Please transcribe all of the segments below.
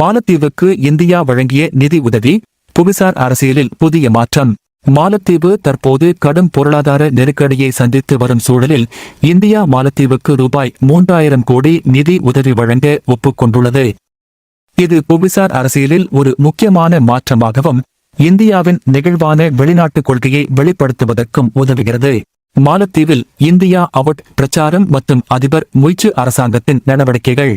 மாலத்தீவுக்கு India வழங்கிய நிதி உதவி புவிசார் அரசியலில் புதிய மாற்றம். மாலத்தீவு தற்போது கடும் பொருளாதார நெருக்கடியை சந்தித்து வரும் சூழலில் இந்தியா மாலத்தீவுக்கு ரூபாய் மூன்றாயிரம் கோடி நிதி உதவி வழங்க ஒப்புக்கொண்டுள்ளது இது புவிசார் அரசியலில் ஒரு முக்கியமான மாற்றமாகவும் இந்தியாவின் நெகிழ்வான வெளிநாட்டுக் கொள்கையை வெளிப்படுத்துவதற்கும் உதவுகிறது. மாலத்தீவில் இந்தியா அவுட் பிரச்சாரம் மற்றும் அதிபர் முய்ச்சு அரசாங்கத்தின் நடவடிக்கைகள்.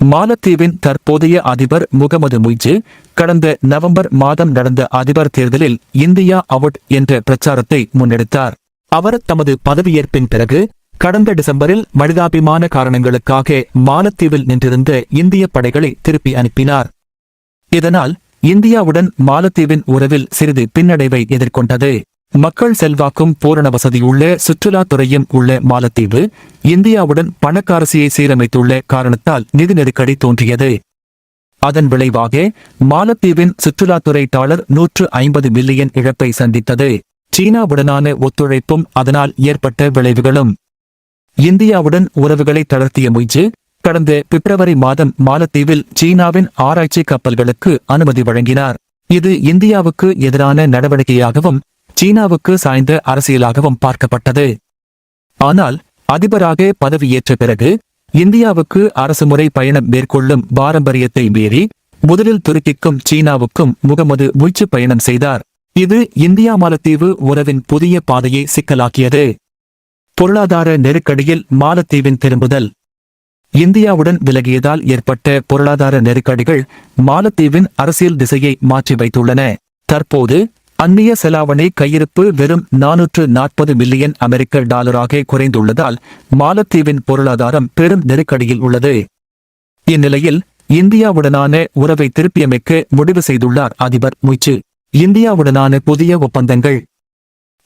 மாலத்தீவின் தற்போதைய அதிபர் முகமது முய்ஜு கடந்த நவம்பர் மாதம் நடந்த அதிபர் தேர்தலில் இந்தியா அவுட் என்ற பிரச்சாரத்தை முன்னெடுத்தார். அவர் தமது பதவியேற்பின் பிறகு கடந்த டிசம்பரில் மனிதாபிமான காரணங்களுக்காக மாலத்தீவில் நின்றிருந்த இந்திய படைகளை திருப்பி அனுப்பினார். இதனால் இந்தியாவுடன் மாலத்தீவின் உறவில் சிறிது பின்னடைவை எதிர்கொண்டது. மக்கள் செல்வாக்கும் பூரண வசதியுள்ள சுற்றுலா துறையும் உள்ள மாலத்தீவு இந்தியாவுடன் பணக்காரசியை சீரமைத்துள்ள காரணத்தால் நிதி நெருக்கடி தோன்றியது. அதன் விளைவாக மாலத்தீவின் சுற்றுலாத்துறை டாலர் நூற்று ஐம்பது மில்லியன் இழப்பை சந்தித்தது. சீனாவுடனான ஒத்துழைப்பும் அதனால் ஏற்பட்ட விளைவுகளும். இந்தியாவுடன் உறவுகளை தளர்த்திய முயற்சி கடந்த பிப்ரவரி மாதம் மாலத்தீவில் சீனாவின் ஆராய்ச்சி கப்பல்களுக்கு அனுமதி வழங்கினார். இது இந்தியாவுக்கு எதிரான நடவடிக்கையாகவும் சீனாவுக்கு சாய்ந்த அரசியலாகவும் பார்க்கப்பட்டது. ஆனால் அதிபராக பதவியேற்ற பிறகு இந்தியாவுக்கு அரசுமுறை பயணம் மேற்கொள்ளும் பாரம்பரியத்தை மீறி முதலில் துருக்கிக்கும் சீனாவுக்கும் முகமது முயற்சி பயணம் செய்தார். இது இந்தியா மாலத்தீவு உறவின் புதிய பாதையை சிக்கலாக்கியது. பொருளாதார நெருக்கடியில் மாலத்தீவின் திரும்புதல். இந்தியாவுடன் விலகியதால் ஏற்பட்ட பொருளாதார நெருக்கடிகள் மாலத்தீவின் அரசியல் திசையை மாற்றி வைத்துள்ளன. தற்போது அந்நிய செலாவணி கையிருப்பு வெறும் நானூற்று நாற்பது மில்லியன் அமெரிக்க டாலராக குறைந்துள்ளதால் மாலத்தீவின் பொருளாதாரம் பெரும் நெருக்கடியில் உள்ளது. இந்நிலையில் இந்தியாவுடனான உறவை திருப்பியமைக்க முடிவு செய்துள்ளார் அதிபர் முய்ச்சு இந்தியாவுடனான புதிய ஒப்பந்தங்கள்.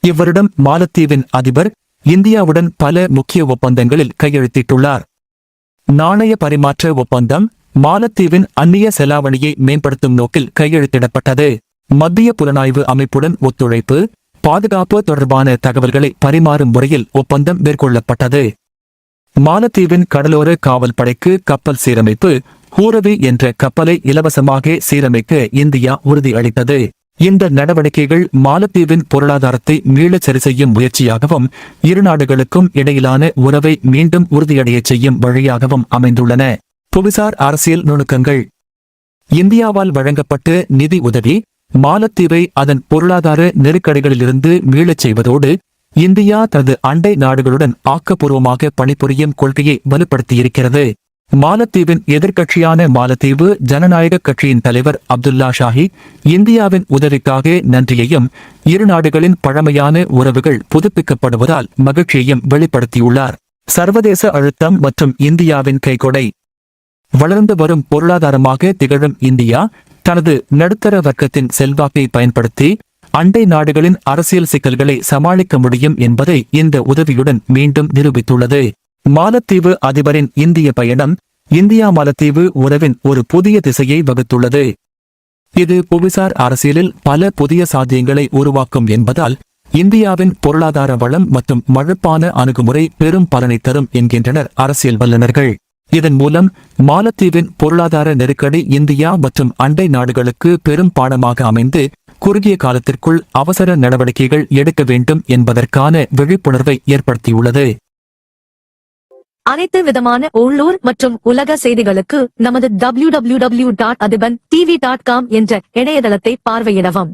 இவ்வருடம் மாலத்தீவின் அதிபர் இந்தியாவுடன் பல முக்கிய ஒப்பந்தங்களில் கையெழுத்திட்டுள்ளார். நாணய பரிமாற்ற ஒப்பந்தம் மாலத்தீவின் அந்நிய செலாவணியை மேம்படுத்தும் நோக்கில் கையெழுத்திடப்பட்டது. மத்திய புலனாய்வு அமைப்புடன் ஒத்துழைப்பு பாதுகாப்பு தொடர்பான தகவல்களை பரிமாறும் முறையில் ஒப்பந்தம் மேற்கொள்ளப்பட்டது. மாலத்தீவின் கடலோர காவல் படைக்கு கப்பல் சீரமைப்பு ஹூரவி என்ற கப்பலை இலவசமாக சீரமைக்க இந்தியா உறுதியளித்தது. இந்த நடவடிக்கைகள் மாலத்தீவின் பொருளாதாரத்தை மீளச் சரி செய்யும் முயற்சியாகவும் இரு நாடுகளுக்கும் இடையிலான உறவை மீண்டும் உறுதியடையச் செய்யும் வழியாகவும் அமைந்துள்ளன. புவிசார் அரசியல் நுணுக்கங்கள். இந்தியாவால் வழங்கப்பட்ட நிதி உதவி மாலத்தீவை அதன் பொருளாதார நெருக்கடிகளிலிருந்து மீளச் செய்வதோடு இந்தியா தனது அண்டை நாடுகளுடன் ஆக்கப்பூர்வமாக பணிபுரியும் கொள்கையை வலுப்படுத்தியிருக்கிறது. மாலத்தீவின் எதிர்க்கட்சியான மாலத்தீவு ஜனநாயக கட்சியின் தலைவர் அப்துல்லா ஷாஹி இந்தியாவின் உதவிக்காக நன்றியையும் இரு நாடுகளின் பழமையான உறவுகள் புதுப்பிக்கப்படுவதால் மகிழ்ச்சியையும் வெளிப்படுத்தியுள்ளார். சர்வதேச அழுத்தம் மற்றும் இந்தியாவின் கைகொடை. வளர்ந்து வரும் பொருளாதாரமாக திகழும் இந்தியா தனது நடுத்தர வர்க்கத்தின் செல்வாக்கை பயன்படுத்தி அண்டை நாடுகளின் அரசியல் சிக்கல்களை சமாளிக்க முடியும் என்பதை இந்த உதவியுடன் மீண்டும் நிரூபித்துள்ளது. மாலத்தீவு அதிபரின் இந்திய பயணம் இந்தியா மாலத்தீவு உறவின் ஒரு புதிய திசையை வகுத்துள்ளது. இது புவிசார் அரசியலில் பல புதிய சாத்தியங்களை உருவாக்கும் என்பதால் இந்தியாவின் பொருளாதார வளம் மற்றும் மழுப்பான அணுகுமுறை பெரும் பலனை தரும் என்கின்றனர் அரசியல் வல்லுநர்கள் இதன் மூலம் மாலத்தீவின் பொருளாதார நெருக்கடி இந்தியா மற்றும் அண்டை நாடுகளுக்கு பெரும் பாடமாக அமைந்து குறுகிய காலத்திற்குள் அவசர நடவடிக்கைகள் எடுக்க வேண்டும் என்பதற்கான விழிப்புணர்வை ஏற்படுத்தியுள்ளது. அனைத்து விதமான உள்ளூர் மற்றும் உலக செய்திகளுக்கு நமது W W W dot Adhiban TV dot com என்ற இணையதளத்தை பார்வையிடவும்.